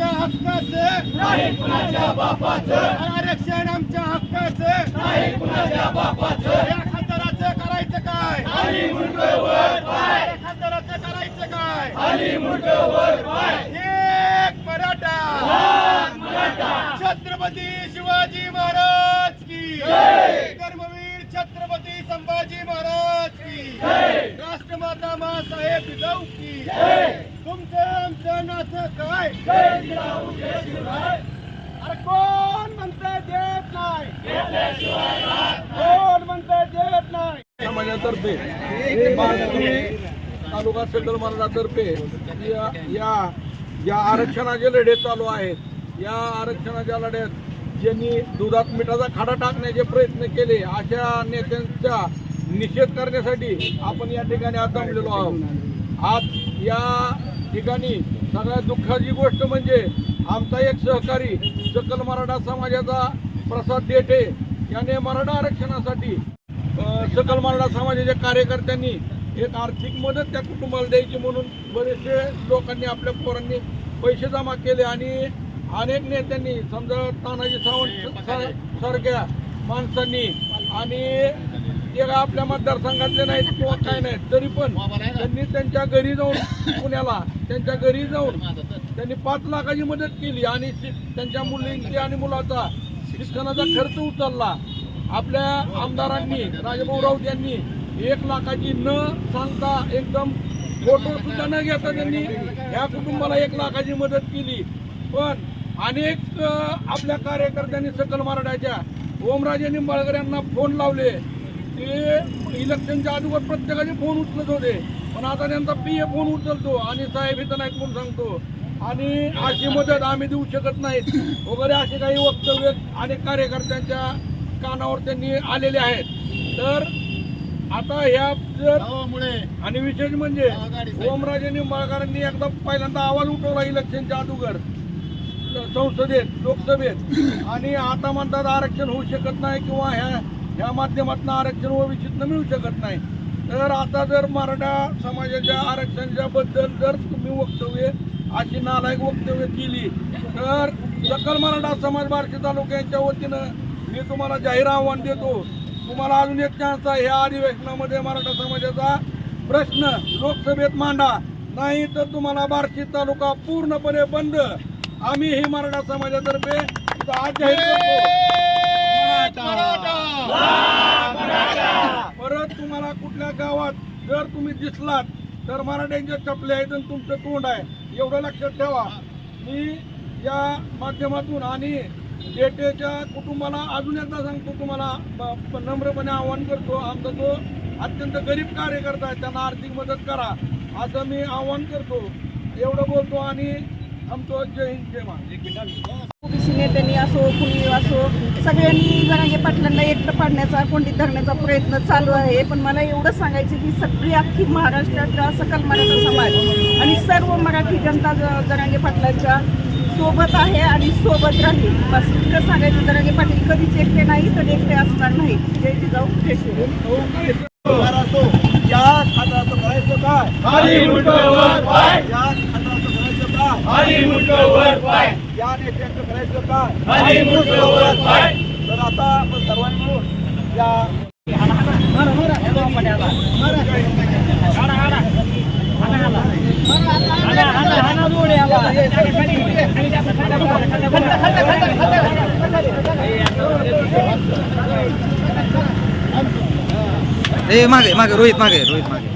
आमच्या हक्काचं. नाही कुणाच्या बापाचं. आरक्षण आमच्या हक्काचं. नाही कुणाच्या बापाचं. या खासदाराचं करायचं काय? या खासदाराचं करायचं काय? एक मराठा. छत्रपती शिवाजी महाराज की. कर्मवीर छत्रपती संभाजी महाराज की. राष्ट्रमाता मासाहेब जिजाऊ की. तुमचं आमचं नातं काय? अरे कोण म्हणतंय देत नाही? कोण म्हणतंय देत नाही? समाजातर्फे तालुका सेंट्रल महाराजातर्फे या या या आरक्षणाचे लढे चालू आहेत. या आरक्षणाच्या लढ्यात ज्यांनी दुधात मिठाचा खाडा टाकण्याचे प्रयत्न केले अशा नेत्यांचा निषेध करण्यासाठी आपण या ठिकाणी आज जमलेलो आहोत. आज या ठिकाणी सगळ्यात दुःखाची गोष्ट म्हणजे आमचा एक सहकारी सकल मराठा समाजाचा प्रसाद देठे याने मराठा आरक्षणासाठी सकल मराठा समाजाच्या कार्यकर्त्यांनी एक आर्थिक मदत त्या कुटुंबाला द्यायची म्हणून बरेचसे लोकांनी आपल्या पोरांनी पैसे जमा केले आणि अनेक नेत्यांनी समजा तानाजी सावंत सारख्या माणसांनी आणि ते काय आपल्या मतदारसंघातले नाहीत किंवा काय नाहीत तरी पण त्यांनी त्यांच्या घरी जाऊन पुण्याला त्यांच्या घरी जाऊन त्यांनी पाच लाखाची मदत केली आणि त्यांच्या मुलींची आणि मुलाचा शिक्षणाचा खर्च उचलला. आपल्या आमदारांनी राजभाऊ राऊत यांनी एक लाखाची न सांगता एकदम फोटो सुद्धा न घेता त्यांनी ह्या कुटुंबाला एक लाखाची मदत केली. पण अनेक आपल्या कार्यकर्त्यांनी सकल मराठ्याच्या ओमराजे निंबाळकर यांना फोन लावले. ते इलेक्शनच्या अगोदर प्रत्येकाचे फोन उचलत होते. पण आता त्यांचा पी ए फोन उचलतो आणि साहेब इथं नाही म्हणून सांगतो. आणि अशी मदत आम्ही देऊ शकत नाहीत. वगैरे असे काही वक्तव्य अनेक कार्यकर्त्यांच्या कानावर त्यांनी आलेले आहेत. तर आता ह्या जर आणि विशेष म्हणजे ओमराजे निंबाळकरांनी एकदा पहिल्यांदा आवाज उठवला इलेक्शनच्या अगोदर. संसदेत लोकसभेत. आणि आता म्हणतात आरक्षण होऊ शकत नाही किंवा ह्या या माध्यमातून आरक्षण ओबीसीतनं मिळू शकत नाही. तर आता जर मराठा समाजाच्या आरक्षणाच्या बद्दल जर तुम्ही वक्तव्य अशी नालायक वक्तव्य केली तर सकल मराठा समाज बार्शी तालुक्याच्या वतीनं मी तुम्हाला जाहीर आव्हान देतो. तुम्हाला अजून एक चान्स आहे. ह्या अधिवेशनामध्ये मराठा समाजाचा प्रश्न लोकसभेत मांडा. नाही तर तुम्हाला बार्शी तालुका पूर्णपणे बंद. आम्ही ही मराठा समाजातर्फे आज जाहीर करतो परत तुम्हाला कुठल्या गावात जर तुम्ही दिसलात तर मराठ्यांच्या चपल्या आहेत आणि तुमचं तोंड आहे. एवढं लक्षात ठेवा. मी या माध्यमातून आणि जेटेच्या कुटुंबाला अजून एकदा सांगतो तुम्हाला नम्रपणे आवाहन करतो आमचा जो अत्यंत गरीब कार्यकर्ता आहे त्यांना आर्थिक मदत करा. असं मी आवाहन करतो. एवढं बोलतो आणि थांबतो जय हिंद जय महाराज। ओबीसी नेत्यांनी असो कुणी असो सगळ्यांनी जरांगे पाटलांना एकटं पाडण्याचा कोंडीत धरण्याचा प्रयत्न चालू आहे. पण मला एवढं सांगायचं की सगळी अख्खी महाराष्ट्राच्या सकल मराठा समाज आणि सर्व मराठी जनता जरांगे पाटलांच्या सोबत आहे आणि सोबत राहील. बस इतकं सांगायचं जरांगे पाटील कधीच एकटे नाही तर एकटे असणार नाही. जय जिजाऊ जय शिवराय या खात्याचं करायचं काय या नेत्यांचं करायचं काय? तर आता आपण सर्वांनी मिळून या ए मागे मागे रोहित मागे रोहित मागे.